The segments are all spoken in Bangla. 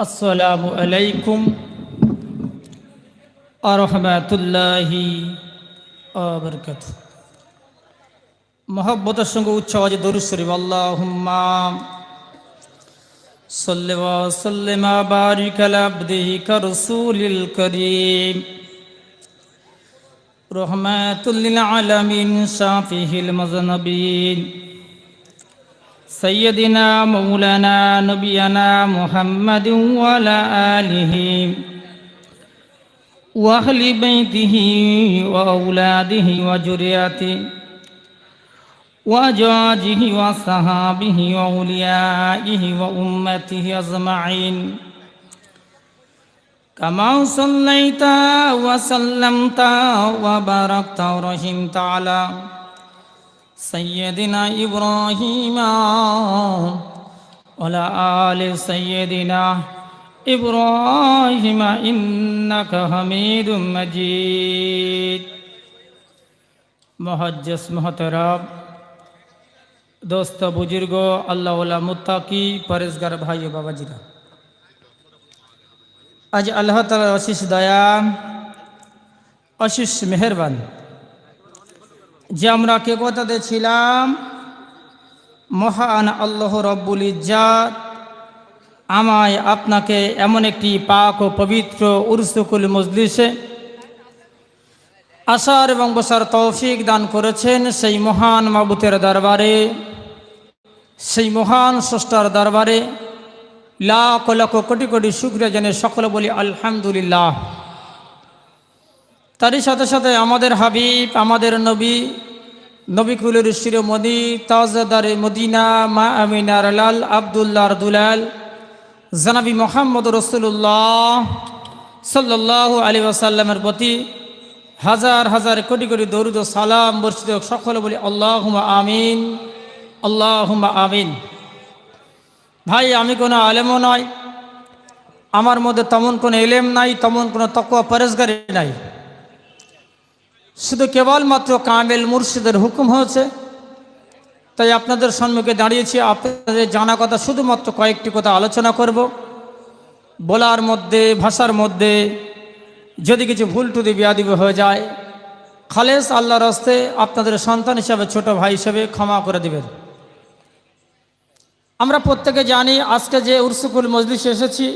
আসসালামু আলাইকুম আরহামাতুল্লাহি আবরকাত মহব্বতের সঙ্গে উচ্চ আওয়াজে দরুদ শরীফ আল্লাহুম্মা সাল্লি ওয়া সাল্লিম ওয়া বারিক আলা আবদিকা রাসূলিল কারীম রহমাতুল লিল আলামিন শাফিহিল মুযনবিন سيدنا مولانا نبينا محمد وعلى آله وأهل بيته وأولاده وجرياته وأزواجه وصحابه وأوليائه وأمته أجمعين. كما صليت وسلمت وباركت ورحمت على سيدنا إبراهيم وعلى آل سيدنا إبراهيم إنك حميد مجيد মহজ্জস মহতরব দোস্ত বুজুর্গ আল্লাহ মুত্তাকি পরেশগার ভাই ও বাবাজিরা আজ আল্লাহ তালার অশিস দয়া অশিস মেহরবান যে আমরা কে কথাতে ছিলাম? মহান আল্লাহ রব্বুল ইজ্জাত আমায় আপনাকে এমন একটি পাক ও পবিত্র উরসুকুল মজলিসে আসার এবং বসার তৌফিক দান করেছেন সেই মহান মাবুতের দরবারে, সেই মহান স্রষ্টার দরবারে। লাখ লাখ কোটি কোটি শুক্রিয়া জেনে সকলে বলি আলহামদুলিল্লাহ। তারই সাথে সাথে আমাদের হাবিব, আমাদের নবী নবিকুলের শিরোমণি তাজদারে মদিনা, মা আমিনার লাল আবদুল্লাহর দুলাল, জানাবি মোহাম্মদ রসুল্লাহ সাল্লাহ আলী ওয়াসাল্লামের প্রতি হাজার হাজার কোটি কোটি দরুদ সালাম বর্ষিত সকলে বলি আল্লাহ আমিন আল্লাহ আমিন। ভাই, আমি কোনো আলেমও নয়। আমার মধ্যে তেমন কোনো এলেম নাই, তেমন কোনো তকুয়া পরেশগারি নাই। শুধু কেবলমাত্র কামেল মুর্শিদের হুকুম হয়েছে। তাই আপনাদের সম্মুখে দাঁড়িয়েছি, আপনাদের জানা কথা শুধুমাত্র কয়েকটি কথা আলোচনা করব। বলার মধ্যে, ভাষার মধ্যে যদি কিছু ভুল টুদি বিয়াদিব হয়ে যায়, খালেস আল্লাহর হস্তে আপনাদের সন্তান হিসাবে, ছোট ভাই হিসেবে ক্ষমা করে দেবেন। আমরা প্রত্যেকে জানি, আজকে যে উরসুকুল মজলিসে এসেছি,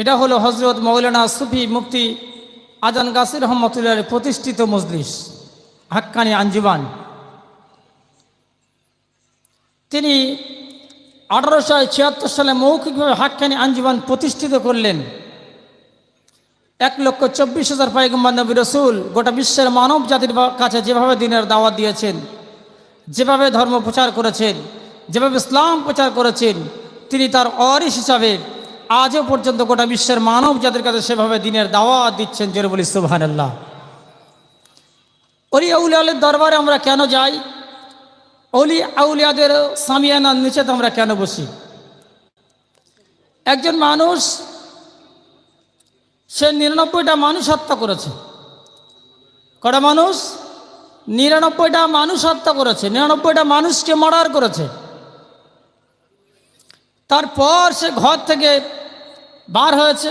এটা হলো হজরত মৌলানা সুফি মুফতি আজান গাছির রহমতুল্লাহ প্রতিষ্ঠিত মজলিস, হাক্কানি আঞ্জুমান। তিনি আঠারোশো ছিয়াত্তর সালে মৌখিকভাবে হাক্কানি আঞ্জুমান প্রতিষ্ঠিত করলেন। এক লক্ষ চব্বিশ হাজার পাইগম্বর নবী রসুল গোটা বিশ্বের মানব জাতির কাছে যেভাবে দিনের দাওয়াত দিয়েছেন, যেভাবে ধর্ম প্রচার করেছেন, যেভাবে ইসলাম প্রচার করেছেন, তিনি তার অরিস হিসাবে আজও পর্যন্ত গোটা বিশ্বের মানব জাতির কাছে সেভাবে দিনের দাওয়াত দিচ্ছেন জোরে বলি সুবাহান্লাহ অলি আউলিয়ালের দরবারে আমরা কেন যাই? অলি আউলিয়াদের সামিয়ানার নিচে আমরা কেন বসি? একজন মানুষ, সে নিরানব্বইটা মানুষ হত্যা করেছে। কটা মানুষ? নিরানব্বইটা মানুষ হত্যা করেছে। নিরানব্বইটা মানুষকে মার্ডার করেছে। তারপর সে ঘর থেকে বার হয়েছে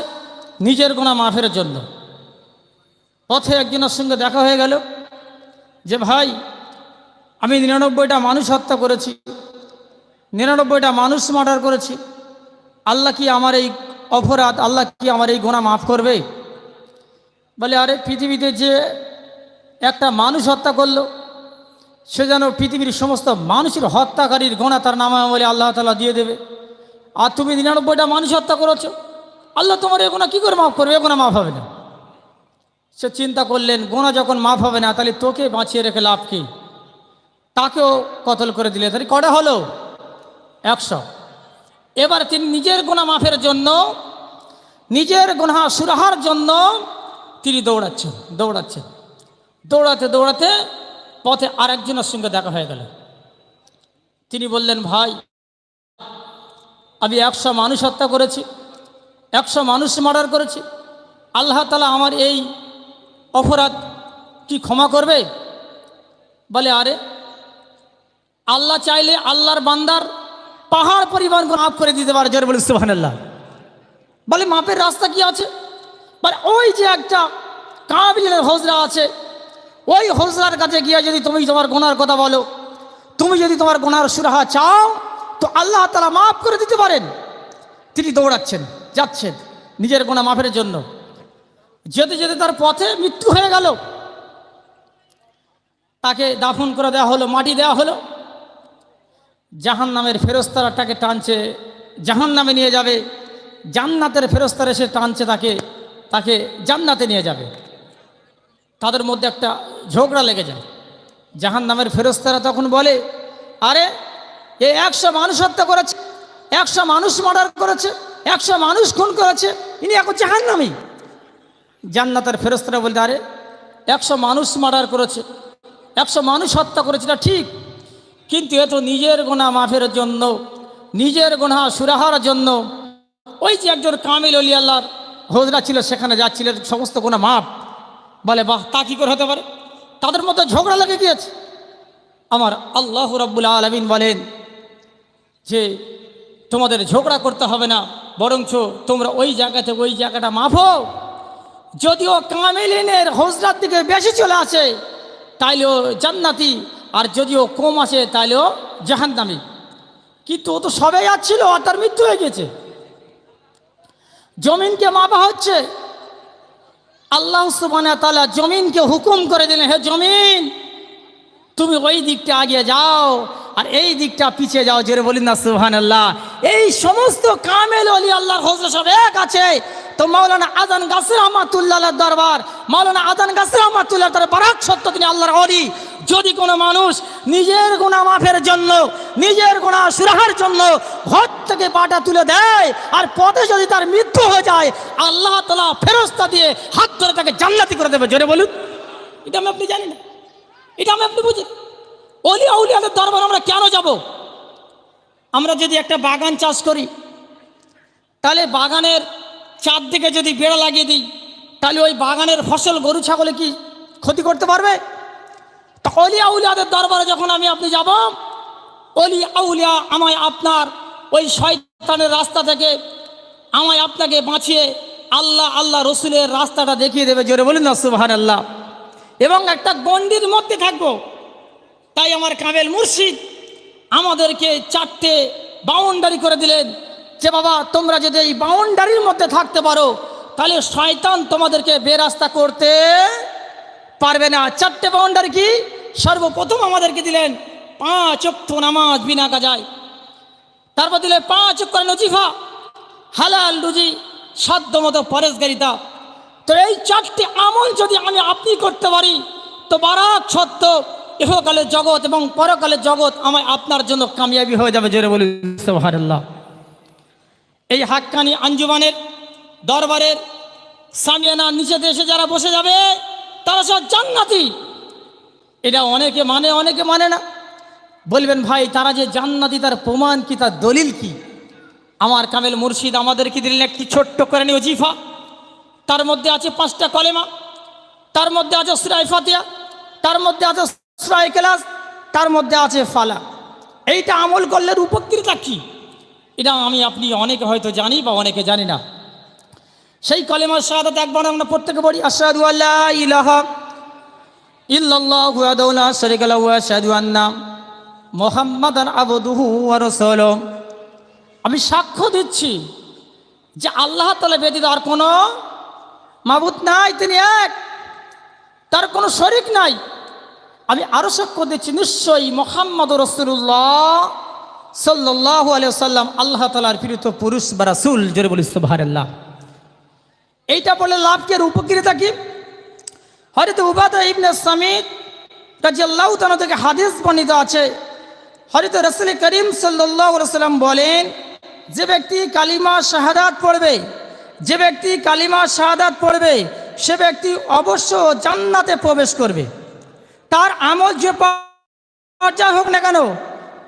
নিজের গোনা মাফের জন্য। পথে একজনের সঙ্গে দেখা হয়ে গেল যে, ভাই, আমি নিরানব্বইটা মানুষ হত্যা করেছি, নিরানব্বইটা মানুষ মার্ডার করেছি। আল্লাহ কি আমার এই অপরাধ, আল্লাহ কি আমার এই গোনা মাফ করবে? বলে, আরে, পৃথিবীতে যে একটা মানুষ হত্যা করল, সে যেন পৃথিবীর সমস্ত মানুষের হত্যাকারীর গোনা তার নামে বলে আল্লাহ তালা দিয়ে দেবে। আর তুমি নিরানব্বইটা মানুষ হত্যা করেছ। আল্লাহ তোমার এ গোনা কী করে মাফ করবে? এ গোনা মাফ হবে না। সে চিন্তা করলেন গোনা যখন মাফ হবে না, তাহলে তোকে বাঁচিয়ে রেখে লাভ কি? তাকেও কতল করে দিলে। তাহলে কটা হলো? একশো। এবার তিনি নিজের গোনা মাফের জন্য, নিজের গোনা সুরাহার জন্য তিনি দৌড়াচ্ছেন দৌড়াচ্ছেন। দৌড়াতে দৌড়াতে পথে আরেকজনের সঙ্গে দেখা হয়ে গেল। তিনি বললেন, ভাই আমি একশো মানুষ হত্যা করেছি, একশো মানুষ মার্ডার করেছি। আল্লাহ তালা আমার এই অপরাধ কি ক্ষমা করবে? বলে, আরে, আল্লাহ চাইলে আল্লাহর বান্দার পাহাড় পরিমাণ মাফ করে দিতে পারে, জোরে বলি সুবহানাল্লাহ। বলে, মাপের রাস্তা কি আছে? বলে, ওই যে একটা কাবিলের হজরা আছে, ওই হজরার কাছে গিয়ে যদি তুমি তোমার গোনার কথা বলো, তুমি যদি তোমার গোনার সুরাহা চাও তো আল্লাহ তালা মাফ করে দিতে পারেন। তিনি দৌড়াচ্ছেন, যাচ্ছেন নিজের গোনা মাফের জন্য। যেতে যেতে তার পথে মৃত্যু হয়ে গেল। তাকে দাফন করে দেওয়া হলো, মাটি দেওয়া হলো। জাহান নামের ফেরস্তারা তাকে টানছে জাহান নামে নিয়ে যাবে। জান্নাতের ফেরস্তার এসে টানছে তাকে তাকে জান্নাতে নিয়ে যাবে। তাদের মধ্যে একটা ঝগড়া লেগে যায়। জাহান নামের ফেরস্তারা তখন বলে, আরে এ একশো মানুষ হত্যা করেছে, একশো মানুষ মার্ডার করেছে, একশো মানুষ খুন করেছে, ইনি এখন নামি জান্নাতের ফেরস্তরা বলতে আরে, একশো মানুষ মার্ডার করেছে, একশো মানুষ হত্যা করেছে, এটা ঠিক, কিন্তু এ তো নিজের গোনা মাফের জন্য, নিজের গোনা সুরাহার জন্য। ওই যে একজন কামিল অলি আল্লাহর হজরা ছিল, সেখানে যাচ্ছিলেন সমস্ত গোনা মাপ বলে, বাহ, তা কী করে হতে পারে? তাদের মধ্যে ঝগড়া লেগে গিয়েছে। আমার আল্লাহ রব্বুল আলমিন বলেন যে তোমাদের ঝগড়া করতে হবে না, বরঞ্চ তোমরা ওই জায়গাতে ওই জায়গাটা মাফো যদিও কামিলিনের হজরার দিকে বেশি চলে আসে, তাইলেও জান্নাতি, আর যদিও কম আসে, তাইলেও জাহান্নামি। কিন্তু ও তো সবাই আসছিল আর তার মৃত্যু হয়ে গেছে। জমিনকে মাপা হচ্ছে। আল্লাহ তালা জমিনকে হুকুম করে দিলেন, হে জমিন, তুমি ওই দিকটা আগে যাও আর এই দিকটা পিছিয়ে যাও, জেরে বলি না সুহান আল্লাহ এই সমস্ত কামেল অলি আল্লাহর হজর সব এক আছে। তো মাওলানা আদান গাছের রহমাতুল্লাহ দরবার, মাওলানা আদান গাছের রহমাতুল্লাহ তার বারাক সত্য তিনি আল্লাহর অলি। যদি কোনো মানুষ নিজের গুণা মাফের জন্য, নিজের গুণা সুরাহার জন্য ঘর থেকে পাটা তুলে দেয়, আর পথে যদি তার মৃত্যু হয়ে যায়, আল্লাহ তালা ফেরস্তা দিয়ে হাত ধরে তাকে জান্নাতি করে দেবে, জোরে বলুন। এটা আমি আপনি জানি না। এটা আমি আপনি বুঝি অলি আউলিয়াদের দরবার আমরা কেন যাব? আমরা যদি একটা বাগান চাষ করি, তাহলে বাগানের চারদিকে যদি বেড়া লাগিয়ে দিই, তাহলে ওই বাগানের ফসল গরু, ছাগলে কি ক্ষতি করতে পারবে? তা অলি আউলিয়াদের দরবারে যখন আমি আপনি যাব, অলি আউলিয়া আমায় আপনার ওই শয়তানের রাস্তা থেকে আমায় আপনাকে বাঁচিয়ে আল্লাহ আল্লাহ রসুলের রাস্তাটা দেখিয়ে দেবে। জোরে বলুন না আল্লাহ এবং একটা গণ্ডির মধ্যে থাকব। তাই আমার কামেল মুর্শিদ আমাদেরকে চারটে বাউন্ডারি করে দিলেন যে বাবা, তোমরা যদি এই বাউন্ডারির মধ্যে থাকতে পারো, তাহলে শয়তান তোমাদেরকে বেরাস্তা করতে পারবে না। চারটে বাউন্ডারি কি? সর্বপ্রথম আমাদেরকে দিলেন পাঁচ অক্ষ নামাজ বিনা কাজায়। তারপর দিলে পাঁচ করে নজিফা, হালাল রুজি সাধ্য মতো পরেশগারিতা তো এই চারটি আমল যদি আমি আপনি করতে পারি, তো বারাক সত্য ইহকালের জগৎ এবং পরকালের জগৎ আমায় আপনার জন্য কামিয়াবি হয়ে যাবে, জোরে বলি সুবহানাল্লাহ। এই হাক্কানি আঞ্জুমানের দরবারের সামিয়ানা নিচেতে এসে যারা বসে যাবে, তারা সব জান্নাতি। এটা অনেকে মানে অনেকে মানে না। বলবেন, ভাই, তারা যে জান্নাতি, তার প্রমাণ কি, তার দলিল কি? আমার কামেল মুর্শিদ আমাদেরকে দিলেন একটি ছোট্ট করে নিয়ে জিফা তার মধ্যে আছে পাঁচটা কলেমা, তার মধ্যে আছে সুরাই ফাতিয়া তার মধ্যে আছে সুরাই ক্লাস, তার মধ্যে আছে ফালা। এইটা আমল করলে উপকৃতা কি? এটা আমি, আপনি অনেকে হয়তো জানি বা অনেকে জানি না। সেই কলেমার শাহাদাত একবার আমরা প্রত্যেকে বলি আসাদু আল্লাহ আমি সাক্ষ্য দিচ্ছি যে আল্লাহ তালা ব্যতীত আর কোনো মাবুত নাই, তিনি এক। তার কোনো শরিক নাই। আমি আরও সাক্ষ্য দিচ্ছি, নিশ্চয়ই মোহাম্মদ রসুল্লাহ সাল্লাহ সাল্লাম আল্লাহ তালার প্রিয়ত পুরুষ বা রাসুল, জোরে বলি সুবাহারাল্লাহ এইটা বলে লাভকে উপকৃতা কি? হয়তো উবাদ ইবনে সামিদ কাজী আল্লাহ তালা থেকে হাদিস বর্ণিত আছে। হরিত রসুল করিম সাল্লাহ সাল্লাম বলেন, যে ব্যক্তি কালিমা শাহাদাত পড়বে, যে ব্যক্তি কালিমা শাহাদাত পড়বে, সে ব্যক্তি অবশ্য জান্নাতে প্রবেশ করবে। তার আমল যে পর্যায় হোক না কেন,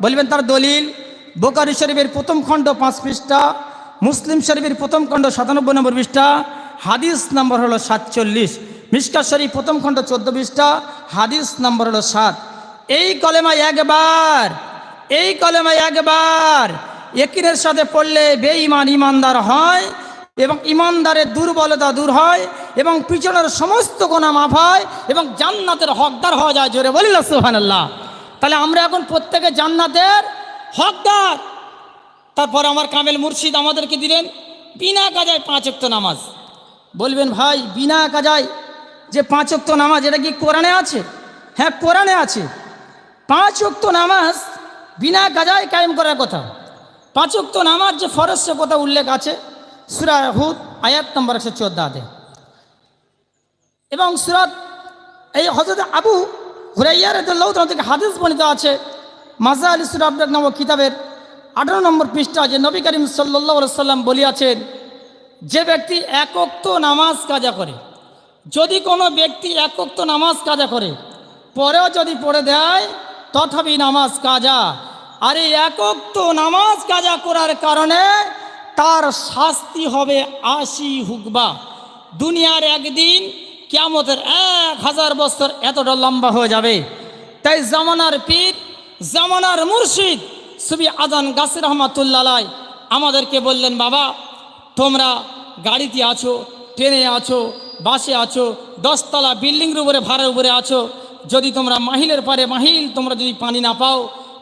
বলবেন তার দলিল। বোকারি শরীফের প্রথম খণ্ড পাঁচ পৃষ্ঠা, মুসলিম শরীফের প্রথম খণ্ড সাতানব্বই নম্বর পৃষ্ঠা, হাদিস নম্বর হলো সাতচল্লিশ। মিসকা শরীফ প্রথম খণ্ড চোদ্দ পৃষ্ঠা, হাদিস নম্বর হলো সাত। এই কলেমা একবার, এই কলেমা একবার একিনের সাথে পড়লে বেঈমান ইমানদার হয় এবং ইমানদারের দুর্বলতা দূর হয়। এবং পিছনের সমস্ত গোনা মাফ হয় এবং জান্নাতের হকদার হওয়া যায় জোরে বলিল সুহানাল্লাহ তাহলে আমরা এখন প্রত্যেকে জান্নাতের হকদার। তারপর আমার কামেল মুর্শিদ আমাদেরকে দিলেন, বিনা কাজায় পাঁচ অক্ত নামাজ। বলবেন, ভাই, বিনা কাজায় যে পাঁচ অক্ত নামাজ, এটা কি কোরআনে আছে? হ্যাঁ কোরআনে আছে। পাঁচ অক্ত নামাজ বিনা কাজায় কায়েম করার কথা। পাঁচ অক্ত নামাজ যে ফরজ কথা উল্লেখ আছে। সুরা হুদ, আয়াত নম্বর একশো চোদ্দাতে এবং সুরাত, এই হজরত আবু হুরাইয়ার থেকে হাদিস বর্ণিত আছে মাজা আলী সুরা আব্দাক নামক কিতাবের আঠারো নম্বর পৃষ্ঠা যে নবী করিম সাল্লা সাল্লাম বলিয়াছেন, যে ব্যক্তি একক্ত নামাজ কাজা করে, যদি কোনো ব্যক্তি একক্ত নামাজ কাজা করে, পরেও যদি পড়ে দেয়, তথাপি নামাজ কাজা। আর এই একক্ত নামাজ কাজা করার কারণে তার শাস্তি হবে আশি হুকবা। দুনিয়ার একদিন কিয়ামতের এক হাজার বছর এতটা লম্বা হয়ে যাবে। তাই জামানার পীর, জামানার মুর্শিদ সুবি আজান গাছির রহমাতুল্লাহ আমাদেরকে বললেন, বাবা, তোমরা গাড়িতে আছো, ট্রেনে আছো, বাসে আছো, দশতলা বিল্ডিংয়ের উপরে, ভাড়ার উপরে আছো। যদি তোমরা মাহিলের পারে মাহিল, তোমরা যদি পানি না পাও,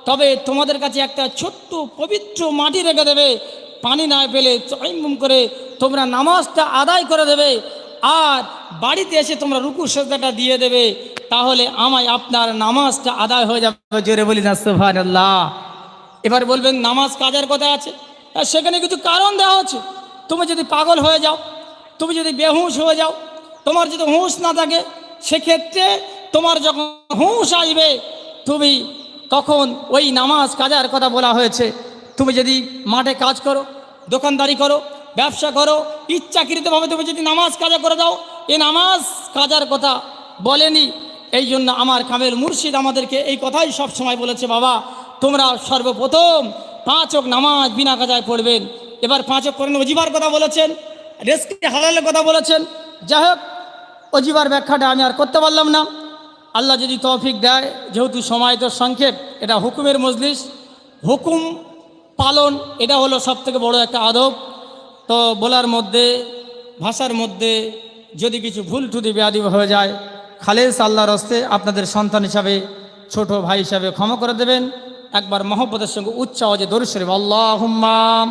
তবে তোমাদের কাছে একটা ছোট্ট পবিত্র মাটি রেখে দেবে। পানি না পেলে চয়মুম করে তোমরা নামাজটা আদায় করে দেবে। আর বাড়িতে এসে তোমরা রুকু সেজদাটা দিয়ে দেবে, তাহলে আমায় আপনার নামাজটা আদায় হয়ে যাবে। জোরে বলি না আল্লাহ এবার বলবেন, নামাজ কাজের কথা আছে? সেখানে কিছু কারণ দেওয়া হচ্ছে তুমি যদি পাগল হয়ে যাও, তুমি যদি বেহুশ হয়ে যাও, তোমার যদি হুঁশ না থাকে, সেক্ষেত্রে তোমার যখন হুঁশ আসবে, তুমি তখন ওই নামাজ কাজার কথা বলা হয়েছে? তুমি যদি মাঠে কাজ করো, দোকানদারি করো ব্যবসা করো, ইচ্ছাকৃতভাবে তুমি যদি নামাজ কাজা করে দাও, এ নামাজ কাজার কথা বলেনি। এই জন্য আমার কামেল মুর্শিদ আমাদেরকে এই কথাই সব সময় বলেছে, বাবা, তোমরা সর্বপ্রথম পাঁচক নামাজ বিনা কাজায় পড়বেন। এবার পাঁচক করেন অজিবার কথা বলেছেন রেস্কে হালালের কথা বলেছেন। যাই হোক, অজিবার ব্যাখ্যাটা আমি আর করতে পারলাম না। আল্লাহ যদি তৌফিক দেয়, যেহেতু সময় তো সংক্ষেপ, এটা হুকুমের মজলিস। হুকুম পালন, এটা হলো সব থেকে বড় একটা আদব। তো বলার মধ্যে, ভাষার মধ্যে যদি কিছু ভুল টুদি ব্যাধি হয়ে যায়, খালেস আল্লাহর হস্তে আপনাদের সন্তান হিসাবে, ছোট ভাই হিসাবে ক্ষমা করে দেবেন। একবার মহব্বতের সঙ্গে উচ্চ আওয়াজে দরুদ আল্লাহ আল্লাহ